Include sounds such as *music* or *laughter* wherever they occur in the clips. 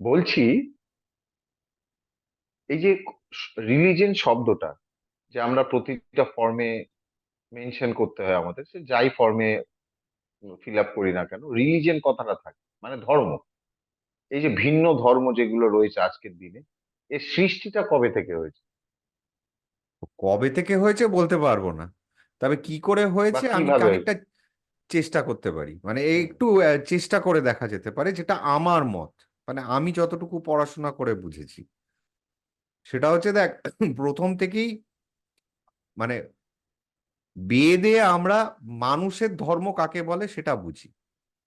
বলছি এই যে রিলিজিয়ন শব্দটা যে আমরা প্রতিটা ফর্মে মেনশন করতে হয় আমাদের সে যাই ফর্মে ফিল আপ করি না কেন রিলিজিয়ন কথাটা থাকে মানে ধর্ম। এই যে ভিন্ন ধর্ম যেগুলো রয়েছে আজকের দিনে এর সৃষ্টিটা কবে থেকে হয়েছে? কবে থেকে হয়েছে বলতে পারব না। তবে কি করে হয়েছে আমি খানিকটা চেষ্টা করতে পারি। মানে একটু চেষ্টা করে দেখা যেতে পারে যেটা আমার মত। মানে আমি যতটুকু পড়াশোনা করে বুঝেছি। সেটা হচ্ছে দেখ প্রথম থেকেই মানে বেদে আমরা মানুষের ধর্ম কাকে বলে সেটা বুঝি।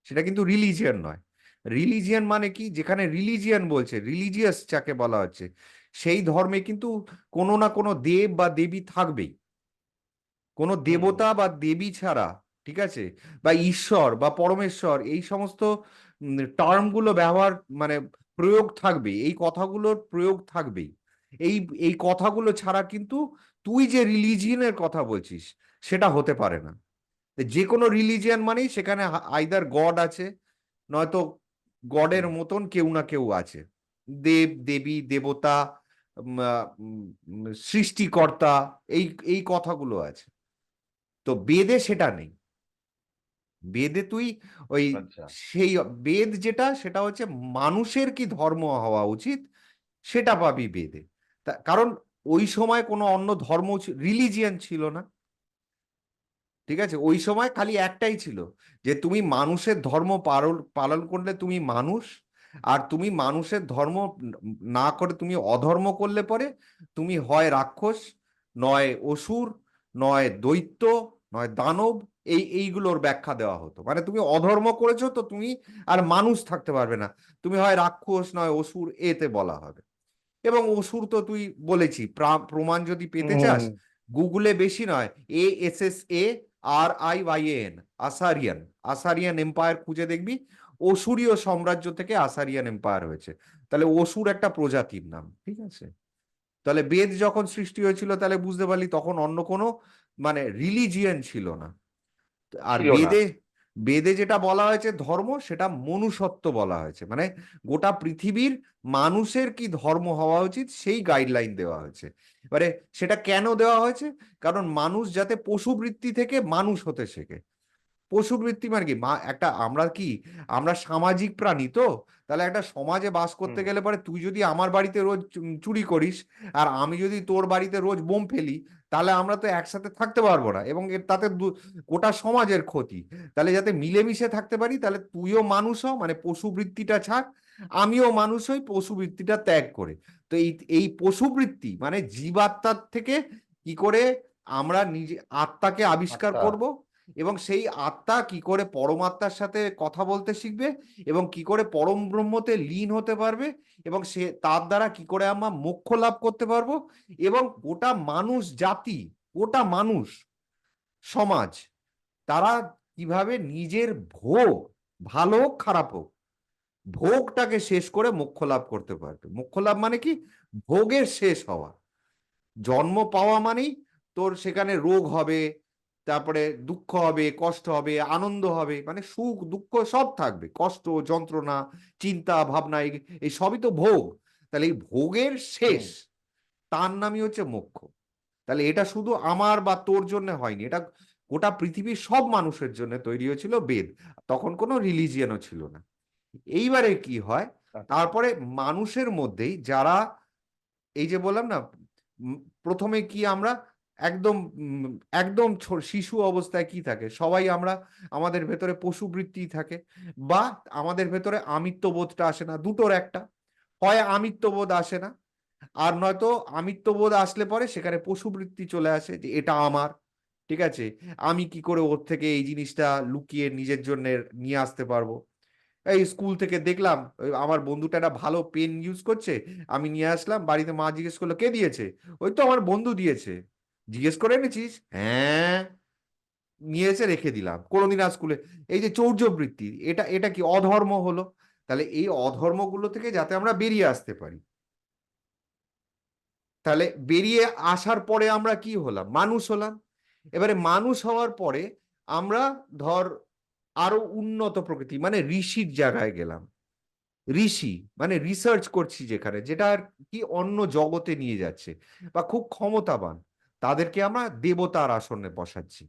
সেটা কিন্তু রিলিজিয়ান নয়। রিলিজিয়ান মানে কি? যেখানে রিলিজিয়ান বলছে রিলিজিয়াস যাকে বলা হচ্ছে সেই ধর্মে কিন্তু কোনো না কোনো দেব বা দেবী থাকবেই। কোনো দেবতা বা দেবী ছাড়া ঠিক আছে? বা ঈশ্বর বা পরমেশ্বর এই সমস্ত টার্মগুলো ব্যবহার মানে প্রয়োগ থাকবে এই কথাগুলোর প্রয়োগ থাকবেই। এই এই কথাগুলো ছাড়া কিন্তু তুই যে রিলিজিয়নের কথা বলছিস সেটা হতে পারে না। যে কোনো রিলিজিয়ান মানেই সেখানে আইদার গড আছে নয়তো গডের মতন কেউ না কেউ আছে। দেব দেবী দেবতা সৃষ্টিকর্তা এই এই কথাগুলো আছে। তো বেদে সেটা নেই। বেদে তুই ওই আচ্ছা। সেই বেদ যেটা সেটা হচ্ছে মানুষের কি ধর্ম হওয়া উচিত সেটা পাবি বেদে। কারণ ওই সময় কোনো অন্য ধর্ম রিলিজিয়ান ছিল না। ঠিক আছে? ওই সময় খালি একটাই ছিল যে তুমি মানুষের ধর্ম পালন পালন করলে তুমি মানুষ আর তুমি মানুষের ধর্ম না করে তুমি অধর্ম করলে পরে তুমি হয় রাক্ষস নয় অসুর নয় দৈত্য নয় দানব এই এইগুলোর ব্যাখ্যা দেওয়া হতো। মানে তুমি অধর্ম করেছ তো তুমি আর মানুষ থাকতে পারবে না। তুমি হয় রাক্ষস নয় অসুর এতে বলা হবে। এবং অসুর তো তুই বলেছি প্রমাণ যদি পেতে চাস গুগলে বেশি নয় A S S A R I Y N Assyrian. Assyrian empire খুঁজে দেখবি অসুরীয় সাম্রাজ্য থেকে আসারিয়ান এম্পায়ার হয়েছে। তাহলে অসুর একটা প্রজাতির নাম ঠিক আছে? তাহলে বেদ যখন সৃষ্টি হয়েছিল তাহলে বুঝতে পারলি তখন অন্য কোনো মানে রিলিজিয়ান ছিল না। আর বেদে বেদে যেটা বলা হয়েছে ধর্ম সেটা মনুষ্যত্ব বলা হয়েছে। মানে গোটা পৃথিবীর মানুষের কি ধর্ম হওয়া উচিত সেই গাইডলাইন দেওয়া হয়েছে। এবারে সেটা কেন দেওয়া হয়েছে? কারণ মানুষ যাতে পশুবৃত্তি থেকে মানুষ হতে শেখে। পশুবৃত্তি মানে কি? মা একটা আমরা কি আমরা সামাজিক প্রাণী তো তাহলে একটা সমাজে বাস করতে গেলে পরে তুই যদি আমার বাড়িতে রোজ চুরি করিস আর আমি যদি তোর বাড়িতে রোজ বোম ফেলি তাহলে আমরা তো একসাথে থাকতে পারব না এবং এর তাতে গোটা সমাজের ক্ষতি। তাহলে যাতে মিলেমিশে থাকতে পারি তাহলে তুইও মানুষ হ মানে পশুবৃত্তিটা ছাড় আমিও মানুষ হই পশুবৃত্তিটা ত্যাগ করে। তো এই এই পশুবৃত্তি মানে জীবাত্মার থেকে কি করে আমরা নিজে আত্মাকে আবিষ্কার আচ্ছা। করব এবং সেই আত্মা কি করে পরমাত্মার সাথে কথা বলতে শিখবে এবং কি করে পরম ব্রহ্মতে লীন হতে পারবে এবং সে তার দ্বারা কি করে আমরা মোক্ষ লাভ করতে পারব এবং গোটা মানুষ জাতি, গোটা মানুষ সমাজ, তারা কীভাবে নিজের ভোগ, ভালো হোক, খারাপ হোক, ভোগটাকে শেষ করে মোক্ষ লাভ করতে পারবে। মোক্ষ লাভ মানে কি? ভোগের শেষ হওয়া। জন্ম পাওয়া মানেই তোর সেখানে রোগ হবে তারপরে দুঃখ হবে কষ্ট হবে আনন্দ হবে মানে সুখ দুঃখ সব থাকবে। কষ্ট যন্ত্রণা চিন্তা ভাবনা এই সবই তো ভোগ। তাহলে এই ভোগের শেষ তার নামই হচ্ছে মোক্ষ। তাহলে এটা শুধু আমার বা তোর জন্য হয়নি এটা গোটা পৃথিবীর সব মানুষের জন্য তৈরি হয়েছিল বেদ। তখন কোনো রিলিজিয়ানও ছিল না। এইবারে কি হয় আচ্ছা। তারপরে মানুষের মধ্যেই যারা এই যে বললাম না প্রথমে কি আমরা একদম একদম শিশু অবস্থায় কি থাকে? সবাই আমরা, আমাদের ভেতরে পশুবৃত্তি থাকে বা আমাদের ভেতরে আমিত্ববোধটা আসে না, দুটোর একটা। হয় আমিত্ববোধ আসে না, আর নয়তো আমিত্ববোধ আসলে পরে সেখানে পশুবৃত্তি চলে আসে যে এটা আমার, ঠিক আছে? আমি কি করে ওর থেকে এই জিনিসটা লুকিয়ে নিজের জন্য নিয়ে আসতে পারব? এই স্কুল থেকে দেখলাম আমার বন্ধুটা একটা ভালো পেন ইউজ করছে, আমি নিয়ে আসলাম, বাড়িতে মা জিজ্ঞেস করল, কে দিয়েছে? ওই তো আমার বন্ধু দিয়েছে। জিজ্ঞেস করে এনেছিস? হ্যাঁ। নিয়ে এসে রেখে দিলাম। কোনোদিন আর স্কুলে এই যে চৌর্যবৃত্তি, এটা এটা কি অধর্ম হলো? তাহলে এই অধর্মগুলো থেকে যাতে আমরা বেরিয়ে আসতে পারি। তাহলে বেরিয়ে আসার পরে আমরা কি হলাম? মানুষ হলাম। এবারে মানুষ হওয়ার পরে আমরা ধর আরও উন্নত প্রকৃতি মানে ঋষির জায়গায় গেলাম। ঋষি মানে রিসার্চ করছি যেখানে, যেটা কি অন্য জগতে নিয়ে যাচ্ছে বা খুব ক্ষমতাবান। তাদেরকে আমরা দেবতার আসনে বসাচ্ছি।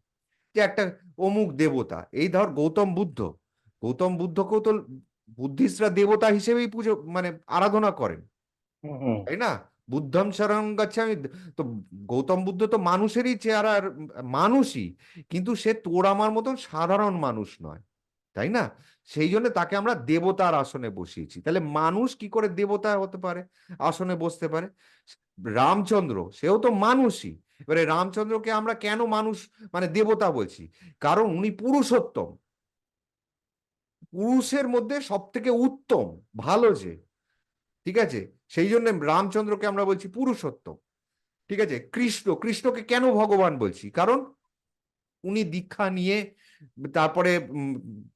যে একটা অমুক দেবতা এই ধর গৌতম বুদ্ধ গৌতম বুদ্ধকেও তো বুদ্ধিস্টরা দেবতা হিসেবেই পুজো মানে আরাধনা করেন। তাই না? বুদ্ধম শরণ গাছে আমি তো গৌতম বুদ্ধ তো মানুষেরই চেহারার মানুষই কিন্তু সে তোর আমার মতন সাধারণ মানুষ নয় তাই না? সেই জন্য তাকে আমরা দেবতার আসনে বসিয়েছি। তাহলে মানুষ কি করে দেবতা হতে পারে আসনে বসতে পারে? রামচন্দ্র সেও তো মানুষই এবারে রামচন্দ্রকে আমরা কেন মানুষ মানে দেবতা বলছি? কারণ উনি পুরুষোত্তম। পুরুষের মধ্যে সব থেকে উত্তম, ভালো যে, ঠিক আছে? সেই জন্য রামচন্দ্রকে আমরা বলছি পুরুষোত্তম, ঠিক আছে? কৃষ্ণ, কৃষ্ণকে কেন ভগবান বলছি? কারণ উনি দীক্ষা নিয়ে, তারপরে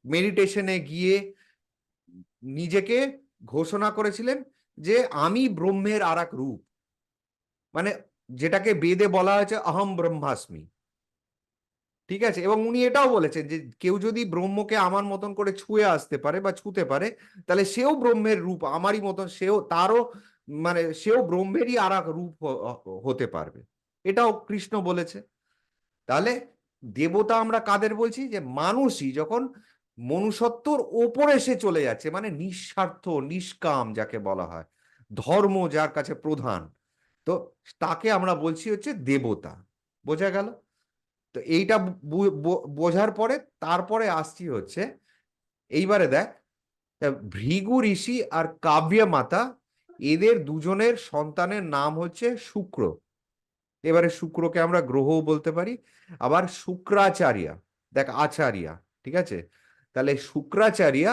মেডিটেশনে গিয়ে নিজেকে ঘোষণা করেছিলেন যে, আমি ব্রহ্মের আর রূপ। মানে যেটাকে বেদে বলা হয়েছে অহম ব্রহ্মাস্মি। ঠিক আছে? এবং উনি এটাও বলেছেন যে কেউ যদি ব্রহ্মকে আমার মতন করে ছুঁয়ে আসতে পারে বা ছুঁতে পারে, তাহলে সেও ব্রহ্মের রূপ, আমারই মতন সেও, তারও মানে সেও ব্রহ্মেরই আর রূপ হতে পারবে। এটাও কৃষ্ণ বলেছে। তাহলে দেবতা আমরা কাদের বলছি? যে মানুষই যখন মনুষ্যত্বর ওপরে সে চলে যাচ্ছে মানে নিঃস্বার্থ, নিষ্কাম যাকে বলা হয়, ধর্ম যার কাছে প্রধান তো তাকে আমরা বলছি হচ্ছে দেবতা। বোঝা গেল? তো এইটা বোঝার পরে তারপরে আসছি হচ্ছে এইবারে দেখ ভৃগু ঋষি আর কাব্য মাতা এদের দুজনের সন্তানের নাম হচ্ছে শুক্র। এবারে শুক্রকে আমরা গ্রহও বলতে পারি আবার শুক্রাচার্যা দেখ আচার্যা ঠিক আছে? তাহলে শুক্রাচার্যা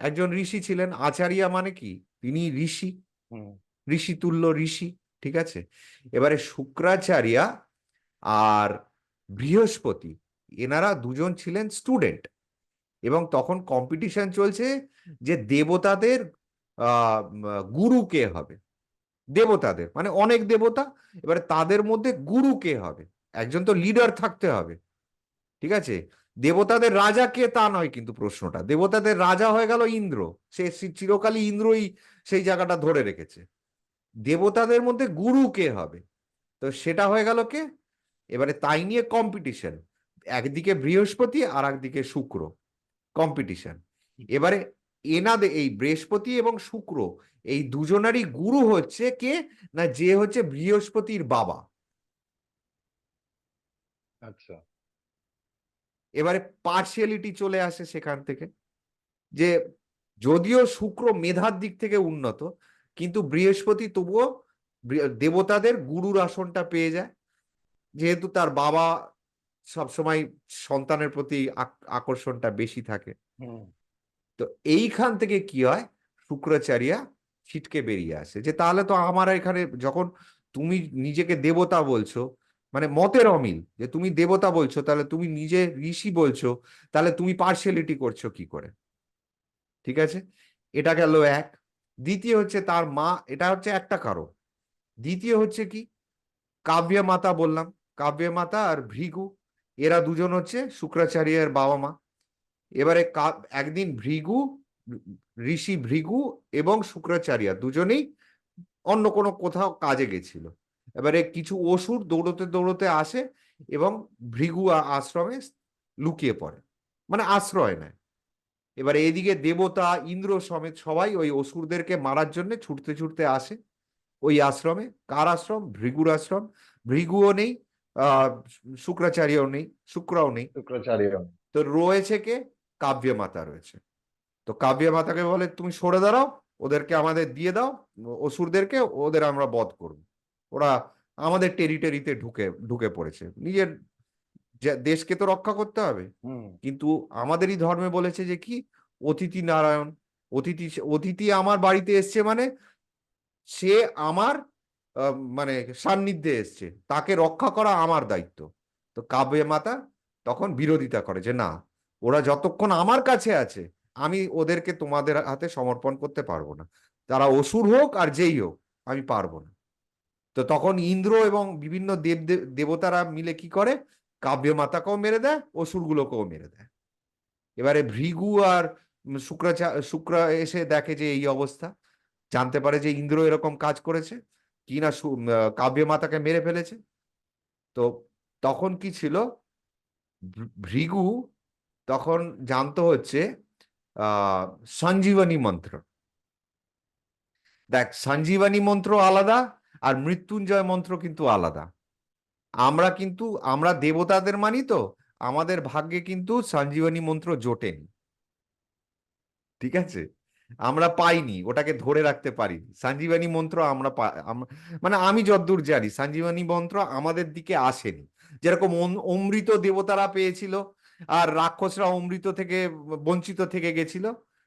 একজন ঋষি ছিলেন আচার্যা মানে কি? তিনি ঋষি। হুম। ঋষিতুল্য ঋষি। ঠিক আছে? এবারে শুক্রাচার্যা আর বৃহস্পতি, এনারা দুজন ছিলেন স্টুডেন্ট এবং তখন কম্পিটিশন চলছে যে দেবতাদের গুরু কে হবে? দেবতাদের মানে অনেক দেবতা, এবারে তাদের মধ্যে গুরু কে হবে? একজন তো লিডার থাকতে হবে। ঠিক আছে? দেবতাদের রাজা কে তা নয় কিন্তু প্রশ্নটা। দেবতাদের রাজা হয়ে গেল ইন্দ্র। সে, চিরকালই ইন্দ্রই সেই জায়গাটা ধরে রেখেছে। দেবতাদের মধ্যে গুরু কে হবে? তো সেটা হয়ে গেল কে? এবারে তাই নিয়ে কম্পিটিশন একদিকে বৃহস্পতি আর একদিকে শুক্র। কম্পিটিশন এবারে এনাদের এই বৃহস্পতি এবং শুক্র এই দুজনারই গুরু হচ্ছে কে? না যে হচ্ছে বৃহস্পতির বাবা। আচ্ছা। এবারে পার্সিয়ালিটি চলে আসে সেখান থেকে। যে যদিও শুক্র মেধার দিক থেকে উন্নত কিন্তু বৃহস্পতি তবুও দেবতাদের গুরুর আসনটা পেয়ে যায়। যেহেতু তার বাবা সবসময় সন্তানের প্রতি আক- আকর্ষণটা বেশি থাকে। তো এইখান থেকে কি হয়? শুক্রাচার্যা ছিটকে বেরিয়ে আসে। যে তাহলে তো আমার এখানে যখন তুমি নিজেকে দেবতা বলছো মানে মতের অমিল যে তুমি দেবতা বলছো তাহলে তুমি নিজে ঋষি বলছো তাহলে তুমি পার্সিয়ালিটি করছ কি করে? ঠিক আছে? এটা গেল এক। দ্বিতীয় হচ্ছে তার মা, এটা হচ্ছে একটা কারণ। দ্বিতীয় হচ্ছে কি? কাব্য মাতা বললাম কাব্য মাতা আর ভৃগু, এরা দুজন হচ্ছে শুক্রাচার্যের বাবা মা। এবারে একদিন ভৃগু, ঋষি ভৃগু এবং শুক্রাচার্য দুজনেই অন্য কোনো কোথাও কাজে গেছিল। এবারে কিছু অসুর দৌড়তে দৌড়তে আসে এবং ভৃগু আশ্রমে লুকিয়ে পড়ে। মানে আশ্রয় নেয়। এবারে এদিকে দেবতা ইন্দ্র সমেত সবাই ওই অসুরদেরকে মারার জন্য ছুটতে ছুটতে আসে ওই আশ্রমে। কার আশ্রম? ভৃগুর আশ্রম। ভৃগুও নেই শুক্রাচার্যও নেই শুক্রাও নেই। শুক্রাচার্য তো রয়েছে কে? কাব্য মাতা রয়েছে। তো কাব্য মাতাকে বলে তুমি সরে দাঁড়াও ওদেরকে আমাদের দিয়ে দাও অসুরদেরকে ওদের আমরা বধ করব। ওরা আমাদের টেরিটরিতে ঢুকে ঢুকে পড়েছে। নিজের দেশকে তো রক্ষা করতে হবে। কিন্তু আমাদেরই ধর্মে বলেছে যে কি অতিথি নারায়ণ অতিথি অতিথি আমার বাড়িতে এসছে মানে সে আমার মানে সান্নিধ্যে এসছে। তাকে রক্ষা করা আমার দায়িত্ব। তো কাব্যে মাতা তখন বিরোধিতা করে যে না ওরা যতক্ষণ আমার কাছে আছে আমি ওদেরকে তোমাদের হাতে সমর্পণ করতে পারব না। তারা অসুর হোক আর যেই হোক আমি পারব না। তো তখন ইন্দ্র এবং বিভিন্ন দেব দেব- দেবতারা মিলে কি করে? কাব্য মাতাকেও মেরে দেয়, অসুরগুলোকেও মেরে দেয়। এবারে ভৃগু আর শুক্রাচা, শুক্র এসে দেখে যে এই অবস্থা, জানতে পারে যে ইন্দ্র এরকম কাজ করেছে, কি না কাব্য মাতাকে মেরে ফেলেছে। তো তখন কি ছিল? ভৃগু তখন জানতো হচ্ছে সঞ্জীবনী মন্ত্র। দেখ, সঞ্জীবনী মন্ত্র আলাদা আর মৃত্যুঞ্জয় মন্ত্র কিন্তু আলাদা। আমরা কিন্তু আমরা দেবতাদের মানি তো আমাদের ভাগ্যে কিন্তু সঞ্জীবনী মন্ত্র জোটেনি। ঠিক আছে? আমরা পাইনি ওটাকে ধরে রাখতে পারিনি। সঞ্জীবনী মন্ত্র আমরা মানে আমি যতদূর জানি সঞ্জীবনী মন্ত্র আমাদের দিকে আসেনি। যেরকম অমৃত দেবতারা পেয়েছিল আর রাক্ষসরা অমৃত থেকে বঞ্চিত থেকে গেছিল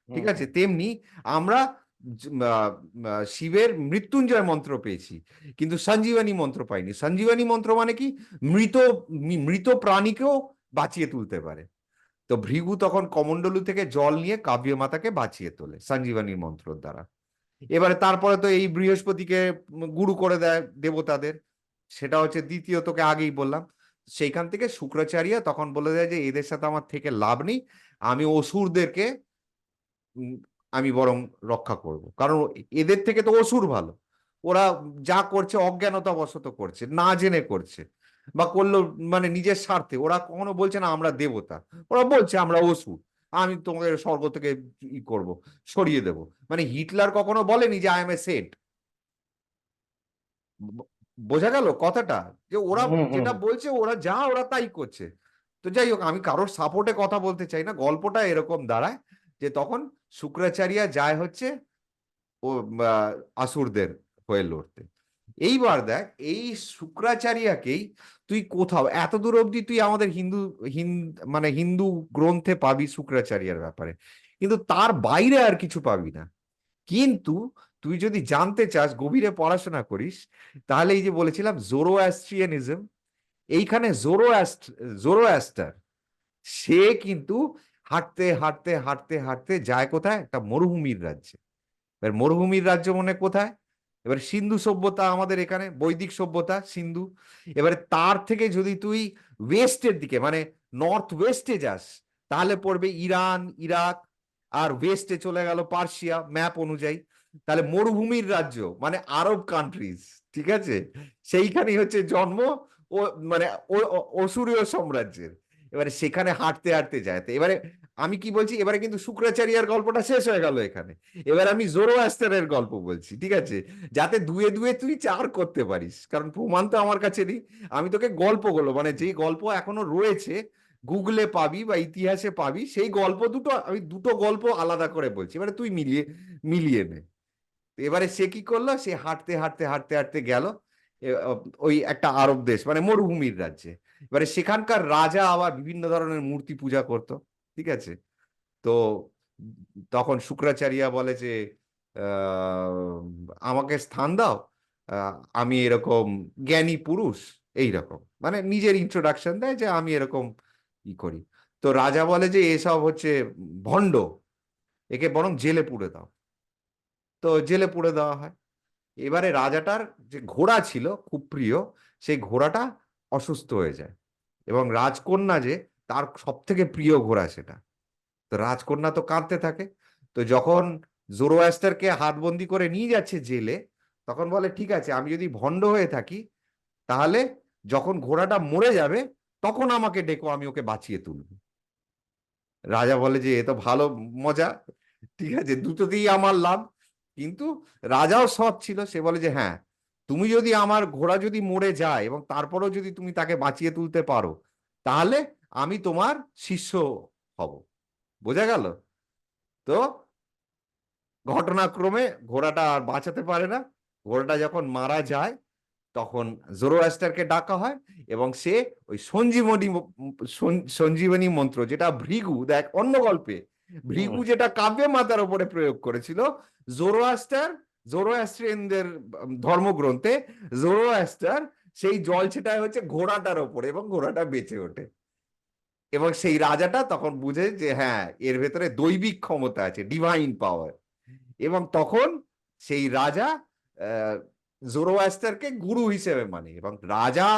ঠিক আছে? তেমনি আমরা শিবের মৃত্যুঞ্জয় মন্ত্র পেয়েছি। কিন্তু সঞ্জীবনী মন্ত্র পাইনি। সঞ্জীবনী মন্ত্র মানে কি? মৃত মৃত প্রাণীকেও বাঁচিয়ে তুলতে পারে। তো ভৃগু তখন কমণ্ডলু থেকে জল নিয়ে কাব্য মাতাকে বাঁচিয়ে তোলে সঞ্জীবনী মন্ত্রর দ্বারা। এবারে তারপরে তো এই বৃহস্পতিকে গুরু করে দেয় দেবতাদের। সেটা হচ্ছে দ্বিতীয়, তোকে আগেই বললাম। সেইখান থেকে শুক্রাচার্য তখন বলে দেয় যে, এদের সাথে আমার থেকে লাভ নেই। আমি অসুরদেরকে আমি বরং রক্ষা করব। কারণ এদের থেকে তো অসুর ভালো। ওরা যা করছে অজ্ঞানতা বশত করছে না জেনে করছে বা করল মানে নিজের স্বার্থে। ওরা কখনো বলছে না আমরা দেবতা। ওরা বলছে আমরা অসুর। আমি তোমাদের স্বর্গ থেকে ই করব সরিয়ে দেব। মানে হিটলার কখনো বলেনি যে আই এম এ সেন্ট বোঝা গেল কথাটা? যে ওরা যেটা বলছে ওরা যা ওরা তাই করছে। তো যাই হোক আমি কারোর সাপোর্টে কথা বলতে চাই না। গল্পটা এরকম দাঁড়ায় যে তখন শুক্রাচার্য যায় হচ্ছে ও আসুরদের হয়ে লড়তে। এইবার দেখ, এই শুক্রাচার্যকেই তুই কোথাও, এত দূর অবধি তুই আমাদের হিন্দু মানে হিন্দু গ্রন্থে পাবি শুক্রাচার্যের ব্যাপারে। কিন্তু তার বাইরে আর কিছু পাবি না। কিন্তু তুই যদি জানতে চাস, গভীরে পড়াশোনা করিস, তাহলে এই যে বলেছিলাম জোরো অ্যাস্ট্রিয়ানিজম এইখানে জোরো জোরো অ্যাস্টার সে কিন্তু হাঁটতে হাঁটতে হাঁটতে হাঁটতে যায় কোথায়? একটা মরুভূমির রাজ্যে। এবার মরুভূমির রাজ্য মনে কোথায়? এবার সিন্ধু সভ্যতা আমাদের এখানে, বৈদিক সভ্যতা, সিন্ধু। এবারে তার থেকে যদি তুই ওয়েস্টের দিকে মানে নর্থ ওয়েস্টে যাস, তাহলে পড়বে ইরান, ইরাক, আর ওয়েস্টে চলে গেল পার্সিয়া ম্যাপ অনুযায়ী। তাহলে মরুভূমির রাজ্য মানে আরব কান্ট্রিজ ঠিক আছে? সেইখানেই হচ্ছে জন্ম ও মানে অসুরীয় সাম্রাজ্যের। এবারে সেখানে হাঁটতে হাঁটতে যায়। এবারে আমি কি বলছি? এবারে কিন্তু শুক্রাচার্যের গল্পটা শেষ হয়ে গেল এখানে। এবার আমি জোরো অ্যাস্টারের গল্প বলছি, ঠিক আছে? যাতে দুয়ে দুয়ে তুই চার করতে পারিস, কারণ প্রমাণ তো আমার কাছে নেই। আমি তোকে গল্প গল্পগুলো মানে যেই গল্প এখনও রয়েছে, গুগলে পাবি বা ইতিহাসে পাবি, সেই গল্প দুটো, আমি দুটো গল্প আলাদা করে বলছি। এবারে তুই মিলিয়ে মিলিয়ে নে। এবারে সে কি করল? সে হাঁটতে হাঁটতে হাঁটতে হাঁটতে গেল ওই একটা আরব দেশ মানে মরুভূমির রাজ্যে। এবারে সেখানকার রাজা আবার বিভিন্ন ধরনের মূর্তি পূজা করত। ঠিক আছে? তো তখন শুক্রাচার্য বলে যে আমাকে স্থান দাও আমি এরকম জ্ঞানী পুরুষ এই রকম মানে নিজের ইন্ট্রোডাকশন দেয় যে, আমি এরকম ই করি। তো রাজা বলে যে, এসব হচ্ছে ভণ্ড, একে বরং জেলে পুড়ে দাও। তো জেলে পুড়ে দেওয়া হয়। এবারে রাজাটার যে ঘোড়া ছিল, খুব প্রিয়, সেই ঘোড়াটা অসুস্থ হয়ে যায়। এবং রাজকন্যা যে তার সব থেকে প্রিয় ঘোড়া সেটা। তো রাজকন্যা তো কাঁদতে থাকে। তো যখন জোরোয়াস্টারকে হাতবন্দি করে নিয়ে যাচ্ছে জেলে, তখন বলে, ঠিক আছে, আমি যদি ভণ্ড হয়ে থাকি, তাহলে যখন ঘোড়াটা মরে যাবে, তখন আমাকে ডেকো, আমি ওকে বাঁচিয়ে তুলব। রাজা বলে যে, এ তো ভালো মজা, ঠিক আছে দুটোতেই আমার লাভ। কিন্তু রাজাও সৎ ছিল, সে বলে যে হ্যাঁ তুমি যদি আমার ঘোড়া যদি মরে যায় এবং তারপরেও যদি তুমি তাকে বাঁচিয়ে তুলতে পারো তাহলে আমি তোমার শিষ্য হব। বোঝা গেল? তো ঘটনাক্রমে ঘোড়াটা আর বাঁচাতে পারে না। ঘোড়াটা যখন মারা যায় তখন জোরোয়াস্টারকে ডাকা হয় এবং সে ওই সঞ্জীবনী সঞ্জীবনী মন্ত্র যেটা ভৃগু দেখ অন্য গল্পে ভৃগু যেটা কাব্যে মাতার উপরে প্রয়োগ করেছিল জোরোয়াস্টার জোরোয়াস্ট্রিয়ানদের ধর্মগ্রন্থে জোরোয়াস্টার সেই জল ছেটায় হচ্ছে ঘোড়াটার ওপরে এবং ঘোড়াটা বেঁচে ওঠে। এবং সেই রাজাটা তখন বুঝে যে হ্যাঁ এর ভেতরে দৈবিক ক্ষমতা আছে ডিভাইন পাওয়ার এবং তখন সেই রাজা আহ, জোরোয়াস্টারকে গুরু হিসেবে মানে এবং রাজা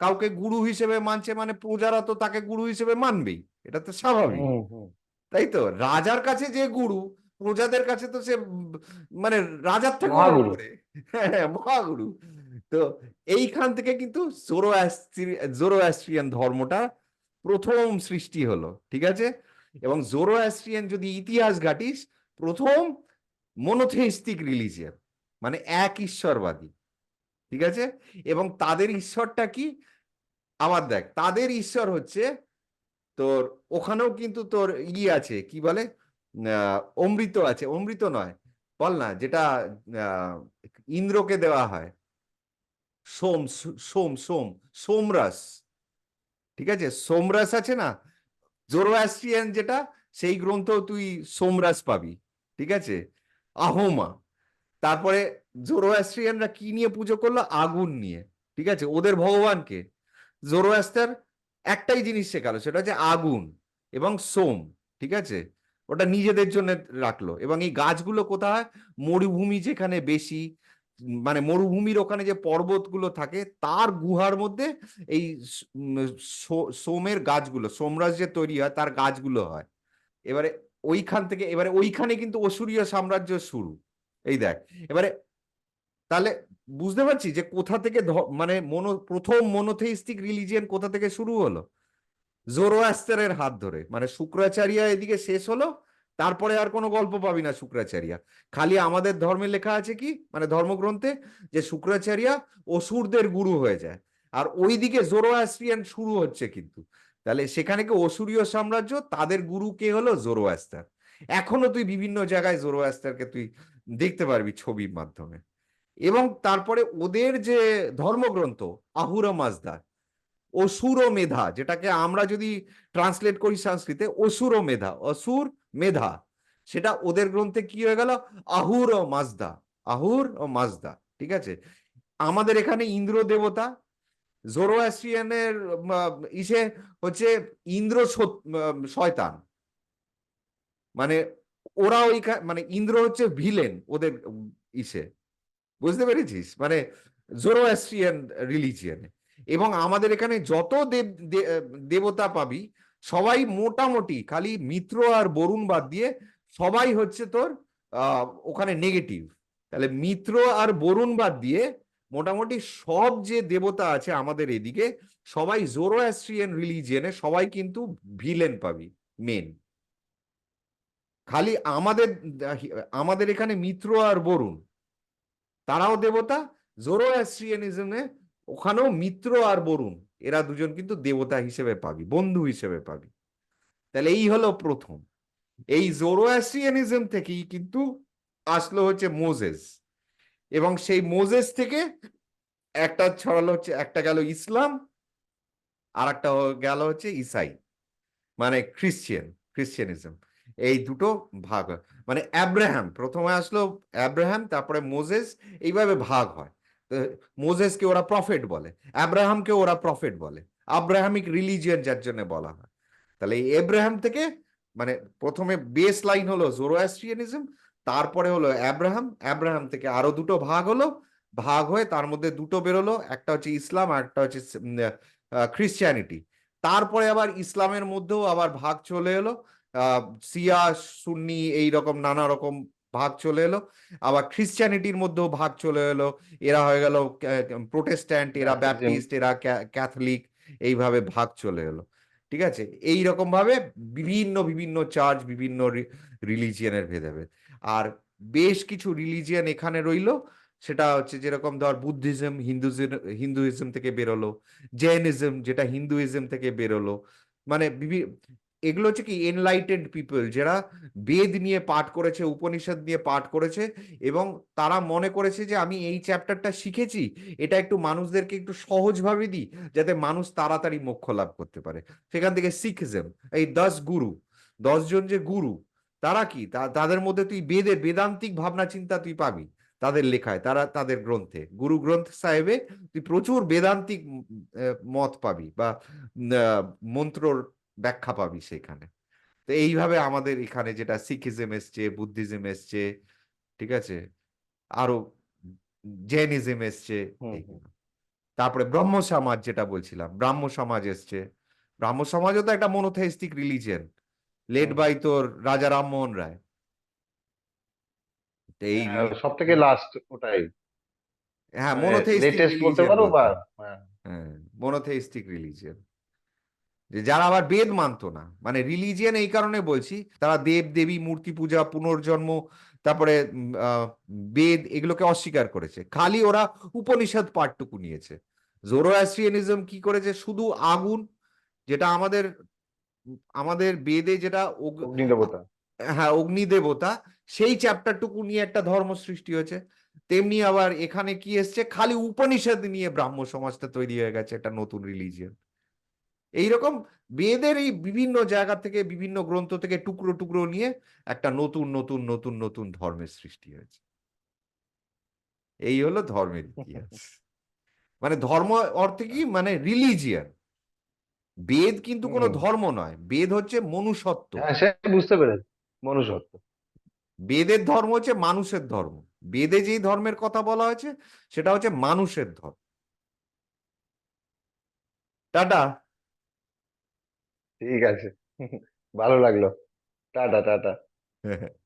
কাউকে গুরু হিসেবে মানছে মানে প্রজারা তো তাকে গুরু হিসেবে মানবেই এটা তো স্বাভাবিক। তাই তো? রাজার কাছে যে গুরু প্রজাদের কাছে তো সে মানে রাজার থেকে মহাগুরু। তো এইখান থেকে কিন্তু জোরোঅ্যাস্ট্রিয়ান ধর্মটা প্রথম সৃষ্টি হলো, ঠিক আছে? এবং জোরোঅ্যাস্ট্রিয়ান যদি ইতিহাস ঘাটিস, প্রথম মনোথেইস্টিক রিলিজিয়ন মানে এক ঈশ্বরবাদী, ঠিক আছে? এবং তাদের ঈশ্বরটা কি? আবার দেখ, তাদের ঈশ্বর হচ্ছে তোর, ওখানেও কিন্তু তোর ই আছে, কি বলে? অমৃত আছে, অমৃত নয়, বল না, যেটা ইন্দ্রকে দেওয়া হয়। সোম সোম সোম, সোমরাস। ঠিক আছে? সোমরাস আছে না? জোরোঅ্যাস্ট্রিয়ান যেটা, সেই গ্রন্থ তুই সোমরাস পাবি। ঠিক আছে? আহোমা। তারপরে জোরোঅ্যাস্ট্রিয়ানরা কি নিয়ে পুজো করল? আগুন নিয়ে। ঠিক আছে? ওদের ভগবানকে। জোরোঅ্যাস্টার একটাই জিনিস শেখালো, সেটা হচ্ছে আগুন এবং সোম। ঠিক আছে? ওটা নিজেদের জন্য রাখল। এবং এই গাছগুলো কোথায়? মরুভূমি যেখানে বেশি মানে মরুভূমির ওখানে যে পর্বতগুলো থাকে, তার গুহার মধ্যে এই সোমের গাছগুলো, সোমরাজ যে তৈরি হয়, তার গাছগুলো হয়। এবারে ওইখান থেকে, এবারে ওইখানে কিন্তু অসুরীয় সাম্রাজ্য শুরু। এই দেখ, এবারে তাহলে বুঝতে পারছি যে কোথা থেকে মানে মনো, প্রথম মনোথেইস্টিক রিলিজিয়ান কোথা থেকে শুরু হলো? জোরোয়াস্টারের হাত ধরে। মানে শুক্রাচার্য এদিকে শেষ হলো তারপরে আর কোনো গল্প পাবি না শুক্রাচার্য। খালি আমাদের ধর্মে লেখা আছে কি? মানে ধর্মগ্রন্থে যে শুক্রাচার্য অসুরদের গুরু হয়ে যায়। আর ওইদিকে জোরোয়াস্ট্রিয়ান শুরু হচ্ছে কিন্তু। তাহলে সেখানে কি অসুরীয় সাম্রাজ্য? তাদের গুরু কে হলো? জোরোয়াস্টার। এখনও তুই বিভিন্ন জায়গায় জোরোয়াস্টারকে তুই দেখতে পারবি ছবির মাধ্যমে। এবং তারপরে ওদের যে ধর্মগ্রন্থ, আহুরা মাজদা অসুর মেধা, যেটাকে আমরা যদি ট্রান্সলেট করি সংস্কৃতে অসুর মেধা, অসুর মেধা। সেটা ওদের গ্রন্থে কি হয়ে গেল? আহুর ও মাজদা। আহুর ও মাজদা ঠিক আছে? আমাদের এখানে ইন্দ্র দেবতা জোরোঅ্যাস্ট্রিয়ানের উম, ইসে হচ্ছে ইন্দ্র শয়তান। মানে ওরা ওই মানে ইন্দ্র হচ্ছে ভিলেন ওদের ইসে। বুঝতে পেরেছিস? মানে জোরোঅ্যাস্ট্রিয়ান রিলিজিয়নে। এবং আমাদের এখানে যত দেব দেবতা পাবি সবাই মোটামুটি, খালি মিত্র আর বরুণ বাদ দিয়ে সবাই হচ্ছে তোর ওখানে নেগেটিভ তাহলে মিত্র আর বরুণ বাদ দিয়ে মোটামুটি সব যে দেবতা আছে আমাদের এদিকে, সবাই জোরো জোরোঅ্যাস্ট্রিয়ান রিলিজিয়নে সবাই কিন্তু ভিলেন পাবি মেন খালি আমাদের আমাদের এখানে মিত্র আর বরুণ, তারাও দেবতা জোরো জোরোঅ্যাস্ট্রিয়ানিজমে ওখানেও মিত্র আর বরুণ। এরা দুজন কিন্তু দেবতা হিসেবে পাবি, বন্ধু হিসেবে পাবি। তাহলে এই হলো প্রথম। এই জোরোঅ্যাস্ট্রিয়ানিজম থেকেই কিন্তু আসলো হচ্ছে মোজেস এবং সেই মোজেস থেকে একটা ছড়ালো হচ্ছে, একটা গেল ইসলাম আর একটা গেল হচ্ছে ইসাই মানে খ্রিশ্চিয়ান খ্রিশ্চিয়ানিজম এই দুটো ভাগ হয়। মানে অ্যাব্রাহাম, প্রথমে আসলো অ্যাব্রাহাম, তারপরে মোজেস এইভাবে ভাগ হয়। মোজেসকে ওরা প্রফেট বলে অ্যাব্রাহামকে ওরা প্রফেট বলে। আব্রাহামিক রিলিজিয়ন যার জন্য বলা হয়। তাহলে এই এব্রাহাম থেকে মানে প্রথমে বেস লাইন হলো জোরোঅ্যাস্ট্রিয়ানিজম তারপরে হলো অ্যাব্রাহাম অ্যাব্রাহাম থেকে আরও দুটো ভাগ হলো, ভাগ হয়ে তার মধ্যে দুটো বেরোলো, একটা হচ্ছে ইসলাম আর একটা হচ্ছে খ্রিস্টিয়ানিটি তারপরে আবার ইসলামের মধ্যেও আবার ভাগ চলে এলো সিয়া সুন্নি এই রকম নানা রকম ভাগ চলে এলো। আবার খ্রিশ্চিয়ানিটির মধ্যেও ভাগ চলে এলো। এরা হয়ে গেল প্রোটেস্ট্যান্ট এরা. ব্যাপটিস্ট এরা ক্যাথলিক এইভাবে ভাগ চলে এলো। ঠিক আছে? এই রকম ভাবে বিভিন্ন বিভিন্ন চার্চ বিভিন্ন রিলিজিয়নের ভেদাভেদ। আর বেশ কিছু রিলিজিয়ান এখানে রইল। সেটা হচ্ছে যেরকম ধর বুদ্ধিজম হিন্দুজম হিন্দুইজম থেকে বেরোলো। জৈনিজম যেটা হিন্দুইজম থেকে বেরোলো। মানে এগুলো হচ্ছে কি এনলাইটেড পিপল যারা বেদ নিয়ে পাঠ করেছে, উপনিষদ নিয়ে পাঠ করেছে এবং তারা মনে করেছে যে আমি এই চ্যাপ্টারটা শিখেছি, এটা একটু মানুষদেরকে একটু সহজভাবে দিই, যাতে মানুষ তাড়াতাড়ি মোক্ষ লাভ করতে পারে। সেখান থেকে শিখজম, এই দশ গুরু দশজন যে গুরু, তারা কি? তাদের মধ্যে তুই বেদে, বেদান্তিক ভাবনা, চিন্তা তুই পাবি তাদের লেখায়, তারা তাদের গ্রন্থে। গুরু গ্রন্থ সাহেবে তুই প্রচুর বেদান্তিক মত পাবি বা মন্ত্রর ব্যাখ্যা পাবি সেখানে তো এইভাবে আমাদের এখানে যেটা শিখিজম এসছে বুদ্ধিজম এসছে ঠিক আছে? আরও জৈনিজম এসছে তারপরে ব্রহ্ম সমাজ যেটা বলছিলাম ব্রাহ্ম সমাজ এসছে। ব্রাহ্ম সমাজও তো একটা মনোথেইস্টিক রিলিজিয়ন লেড বাই তোর রাজা রামমোহন রায়। এই সব থেকে লাস্ট ওটাই। হ্যাঁ মানে মনোথেইস্টিক লেটেস্ট বলতে পারো বা হ্যাঁ, হ্যাঁ মনোথেইস্টিক রিলিজিয়ন যে যারা আবার বেদ মানতো না মানে রিলিজিয়ান এই কারণে বলছি তারা দেব দেবী মূর্তি পূজা পুনর্জন্ম তারপরে আহ, বেদ এগুলোকে অস্বীকার করেছে। খালি ওরা উপনিষদ পাঠটুকু নিয়েছে। জোরোঅ্যাস্ট্রিয়ানিজম কি করেছে? শুধু আগুন যেটা আমাদের আমাদের বেদে যেটা অগ- অগ্নি দেবতা হ্যাঁ অগ্নি দেবতা সেই চ্যাপ্টারটুকু নিয়ে একটা ধর্ম সৃষ্টি হয়েছে। তেমনি আবার এখানে কি এসছে? খালি উপনিষদ নিয়ে ব্রাহ্ম সমাজটা তৈরি হয়ে গেছে একটা নতুন রিলিজিয়ন এইরকম বেদের এই বিভিন্ন জায়গা থেকে বিভিন্ন গ্রন্থ থেকে টুকরো টুকরো নিয়ে একটা নতুন নতুন নতুন নতুন ধর্মের সৃষ্টি হয়েছে। এই হলো ধর্মের ইতিহাস। *laughs* মানে ধর্ম অর্থে কি? মানে রিলিজিয়ন বেদ কিন্তু কোনো ধর্ম নয়। বেদ হচ্ছে মনুষ্যত্ব। হ্যাঁ বুঝতে পেরেছি। মনুষ্যত্ব। বেদের ধর্ম হচ্ছে মানুষের ধর্ম। বেদে যেই ধর্মের কথা বলা হয়েছে সেটা হচ্ছে মানুষের ধর্ম। টাটা। ঠিক আছে। ভালো লাগল। Tata tata. *laughs*